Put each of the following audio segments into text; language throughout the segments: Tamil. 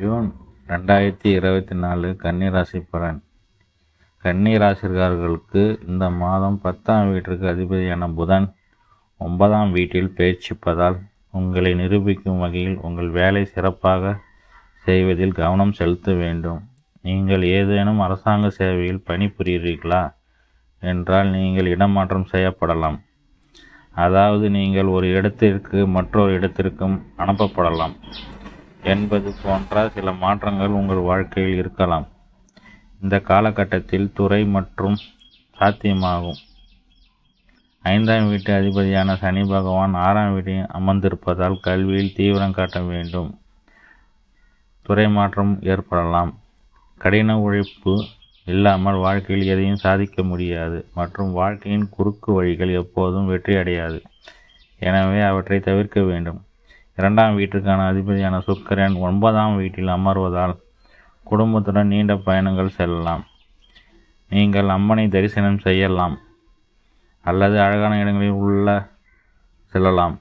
ஜூன் ரெண்டாயிரத்தி இருபத்தி நாலு கன்னிராசி பலன். கன்னிராசிக்காரர்களுக்கு இந்த மாதம் பத்தாம் வீட்டிற்கு அதிபதியான புதன் ஒன்பதாம் வீட்டில் பயிற்சிப்பதால் உங்களை நிரூபிக்கும் வகையில் உங்கள் வேலை சிறப்பாக செய்வதில் கவனம் செலுத்த வேண்டும். நீங்கள் ஏதேனும் அரசாங்க சேவையில் பணிபுரிகிறீர்களா? என்றால் நீங்கள் இடமாற்றம் செய்யப்படலாம். அதாவது நீங்கள் ஒரு இடத்திற்கு மற்றொரு இடத்திற்கும் அனுப்பப்படலாம். என்பது போன்ற சில மாற்றங்கள் உங்கள் வாழ்க்கையில் இருக்கலாம். இந்த காலகட்டத்தில் துறை மற்றும் சாத்தியமாகும். ஐந்தாம் வீட்டு அதிபதியான சனி பகவான் ஆறாம் வீட்டில் அமர்ந்திருப்பதால் கல்வியில் தீவிரம் காட்ட வேண்டும். துறை மாற்றம் ஏற்படலாம். கடின உழைப்பு இல்லாமல் வாழ்க்கையில் எதையும் சாதிக்க முடியாது மற்றும் வாழ்க்கையின் குறுக்கு வழிகள் எப்போதும் வெற்றி அடையாது எனவே அவற்றை தவிர்க்க வேண்டும். இரண்டாம் வீட்டுக்கான அதிபதியான சுக்கரன் ஒன்பதாம் வீட்டில் அமர்வதால் குடும்பத்துடன் நீண்ட பயணங்கள் செல்லலாம். நீங்கள் அம்மனை தரிசனம் செய்யலாம் அல்லது அழகான இடங்களில் உள்ள செல்லலாம்.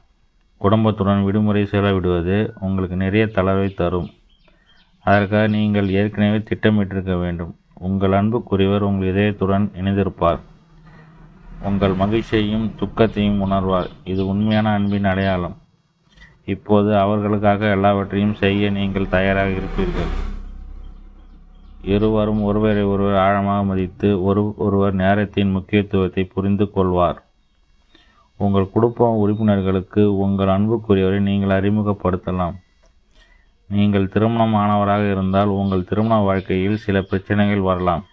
குடும்பத்துடன் விடுமுறை செலவிடுவது உங்களுக்கு நிறைய தளர்வை தரும். அதற்காக நீங்கள் ஏற்கனவே திட்டமிட்டிருக்க வேண்டும். உங்கள் அன்புக்குரியவர் உங்கள் இதயத்துடன் இணைந்திருப்பார். உங்கள் மகிழ்ச்சியையும் துக்கத்தையும் உணர்வார். இது உண்மையான அன்பின் அடையாளம். இப்போது அவர்களுக்காக எல்லாவற்றையும் செய்ய நீங்கள் தயாராக இருப்பீர்கள். இருவரும் ஒருவரை ஒருவர் ஆழமாக மதித்து ஒரு ஒருவர் நேரத்தின் முக்கியத்துவத்தை புரிந்து கொள்வார். உங்கள் குடும்ப உறுப்பினர்களுக்கு உங்கள் அன்புக்குரியவரை நீங்கள் அறிமுகப்படுத்தலாம். நீங்கள் திருமணமானவராக இருந்தால் உங்கள் திருமண வாழ்க்கையில் சில பிரச்சனைகள் வரலாம்.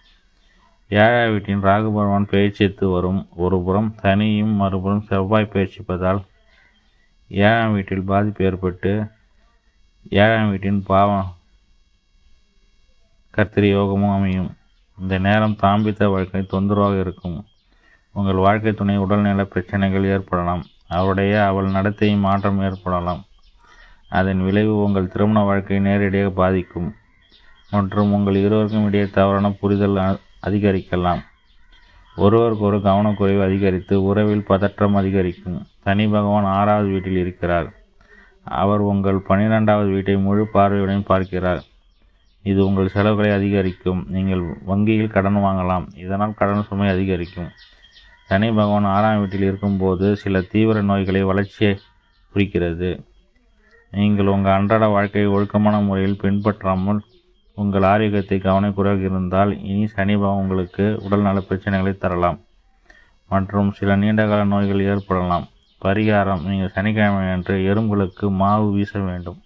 ஏழா வீட்டின் ராகு பேச்சித்து வரும். ஒருபுறம் சனியும் மறுபுறம் செவ்வாய் பேச்சிப்பதால் ஏழாம் வீட்டில் பாதிப்பு ஏற்பட்டு ஏழாம் வீட்டின் பாவம் கர்த்தரி யோகமும் அமையும். இந்த நேரம் தாம்பித்த வாழ்க்கை தொந்தரவாக இருக்கும். உங்கள் வாழ்க்கை துணை உடல்நல பிரச்சனைகள் ஏற்படலாம். அவருடைய அவள் நடத்தையும் மாற்றம் ஏற்படலாம். அதன் விளைவு உங்கள் திருமண வாழ்க்கையை நேரடியாக பாதிக்கும். மற்றும் உங்கள் இருவருக்கும் இடையே தவறான புரிதல் அதிகரிக்கலாம். ஒருவருக்கொரு கவனக்குறைவு அதிகரித்து உறவில் பதற்றம் அதிகரிக்கும். சனி பகவான் ஆறாவது வீட்டில் இருக்கிறார். அவர் உங்கள் பன்னிரெண்டாவது வீட்டை முழு பார்வையுடன் பார்க்கிறார். இது உங்கள் செலவுகளை அதிகரிக்கும். நீங்கள் வங்கியில் கடன் வாங்கலாம். இதனால் கடன் சுமை அதிகரிக்கும். சனி பகவான் ஆறாம் வீட்டில் இருக்கும்போது சில தீவிர நோய்களை வளர்ச்சியை குறிக்கிறது. நீங்கள் உங்கள் அன்றாட வாழ்க்கையை ஒழுக்கமான முறையில் பின்பற்றாமல் உங்கள் ஆரோக்கியத்தை கவனக்குறைவாக இருந்தால் இனி சனிபாவம் உங்களுக்கு உடல்நல பிரச்சனைகளை தரலாம் மற்றும் சில நீண்டகால நோய்கள் ஏற்படலாம். பரிகாரம் நீங்கள் சனிக்கிழமை அன்று எறும்புகளுக்கு மாவு வீச வேண்டும்.